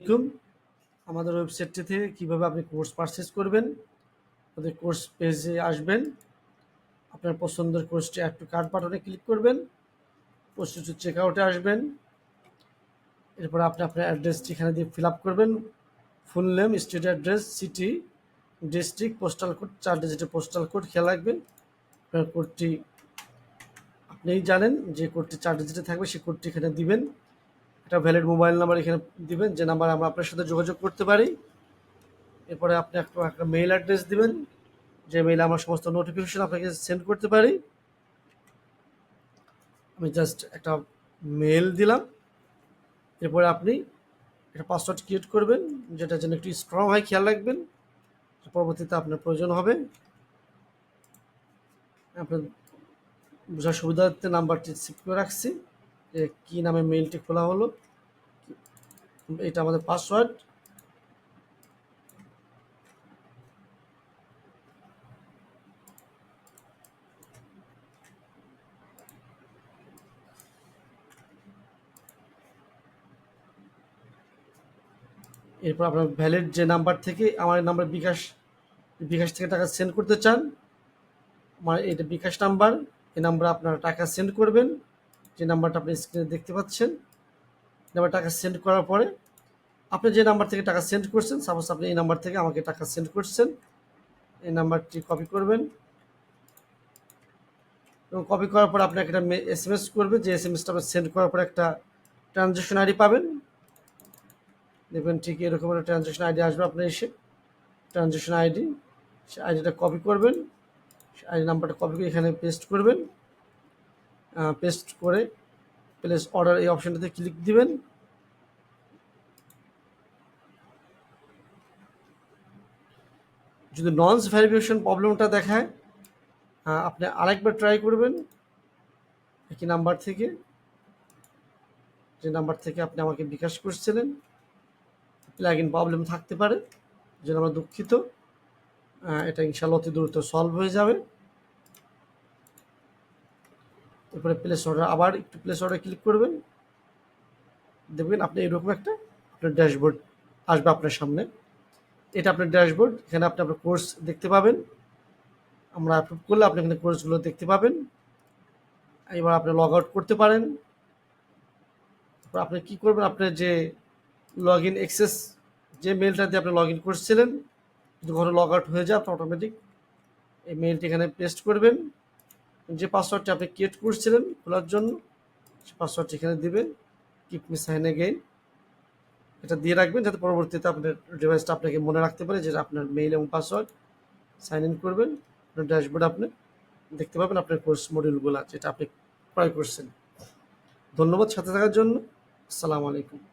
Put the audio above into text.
আলাইকুম। আমাদের ওয়েবসাইটটি থেকে কীভাবে আপনি কোর্স পারচেস করবেন, আমাদের কোর্স পেজে আসবেন। আপনার পছন্দের কোর্সটি অ্যাড টু কার্ড বাটনে ক্লিক করবেন প্রস্তুত চেক আউটে আসবেন। এরপর আপনি আপনার অ্যাড্রেসটি এখানে দিয়ে ফিল আপ করবেন। Full name state address city district postal code চার ডিজিটের পোস্টাল কোড খেয়াল রাখবেন। আপনার কোডটি আপনিই জানেন যে কোডটি চার ডিজিটে থাকবে, সেই কোডটি এখানে দিবেন। একটা ভ্যালিড মোবাইল নাম্বার এখানে দিবেন, যে নাম্বার আমরা আপনার সাথে যোগাযোগ করতে পারি। এরপরে আপনি একটা মেইল অ্যাড্রেস দিবেন, যে মেইলে আমরা সমস্ত নোটিফিকেশন আপনাকে সেন্ড করতে পারি। আমি জাস্ট একটা মেল দিলাম। এরপরে আপনি একটা পাসওয়ার্ড ক্রিয়েট করবেন যেটা যেন একটু স্ট্রং হয়, খেয়াল রাখবেন পরবর্তীতে আপনার প্রয়োজন হবে। আপনার বোঝার সুবিধার্থে নাম্বারটি সেভ করে রাখছি। কী নামে মেইলটি খোলা হলো? এটা আমাদের পাসওয়ার্ড এরপর আপনার ভ্যালিড যে নাম্বার থেকে আমার নাম্বার বিকাশ বিকাশ থেকে টাকা সেন্ড করতে চান, আমার এটা বিকাশ নাম্বার এই নাম্বারে আপনারা টাকা সেন্ড করবেন। যে নাম্বারটা আপনি স্ক্রিনে দেখতে পাচ্ছেন, নাম্বার টাকা সেন্ড করার পরে আপনি যে নাম্বার থেকে টাকা সেন্ড করছেন সাপোজ আপনি এই নাম্বার থেকে আমাকে টাকা সেন্ড করছেন, এই নাম্বারটি কপি করবেন। এবং কপি করার পর আপনাকে একটা এস এম এস করবে, যে এস এম এসটা সেন্ড করার পর একটা ট্রানজ্যাকশন আইডি পাবেন। দেখবেন ঠিক এরকম একটা ট্রানজ্যাকশন আইডি আসবে আপনার এসে। ট্রানজ্যাকশন আইডি সে আইডিটা কপি করবেন আইডি নাম্বারটা কপি করে এখানে পেস্ট করবেন। পেস্ট করে প্লেস অর্ডার এই অপশানটাতে ক্লিক দিবেন। যদি ননস ভ্যারিফিকেশন প্রবলেমটা দেখায় আপনি আরেকবার ট্রাই করবেন একই নাম্বার থেকে। যে নাম্বার থেকে আপনি আমাকে বিকাশ করছিলেন প্লাগ ইন প্রবলেম থাকতে পারে, যেন আমরা দুঃখিত। এটা ইনশাল্লাহ অতি দ্রুত সলভ হয়ে যাবে। এরপরে প্লেস অর্ডার আবার একটু প্লেস অর্ডার ক্লিক করবেন। দেখবেন আপনি এরকম একটা আপনার ড্যাশবোর্ড আসবে আপনার সামনে। এটা আপনার ড্যাশবোর্ড এখানে আপনি আপনার কোর্স দেখতে পাবেন। আমরা অ্যাপ্রুভ করলে আপনি এখানে কোর্সগুলো দেখতে পাবেন। এবার আপনি লগ আউট করতে পারেন। আপনি কি করবেন? আপনার যে লগ ইন এক্সেস যে মেলটা দিয়ে আপনি লগ ইন করছিলেন, যদি ঘরে লগ আউট হয়ে যায় আপনি অটোমেটিক এই মেলটি এখানে পেস্ট করবেন। যে পাসওয়ার্ডটি আপনি ক্রিয়েট করছিলেন খোলার জন্য, সে পাসওয়ার্ডটি এখানে দিবেন কিপ মি সাইন এগেইন এটা দিয়ে রাখবেন যাতে পরবর্তীতে আপনার ডিভাইসটা আপনাকে মনে রাখতে পারে যে আপনার মেইল এবং পাসওয়ার্ড সাইন ইন করবেন, আপনার ড্যাশবোর্ড আপনি দেখতে পাবেন আপনার কোর্স মডিউলগুলো যেটা আপনি ক্রয় করছেন। ধন্যবাদ সাথে থাকার জন্য। আসসালামু আলাইকুম।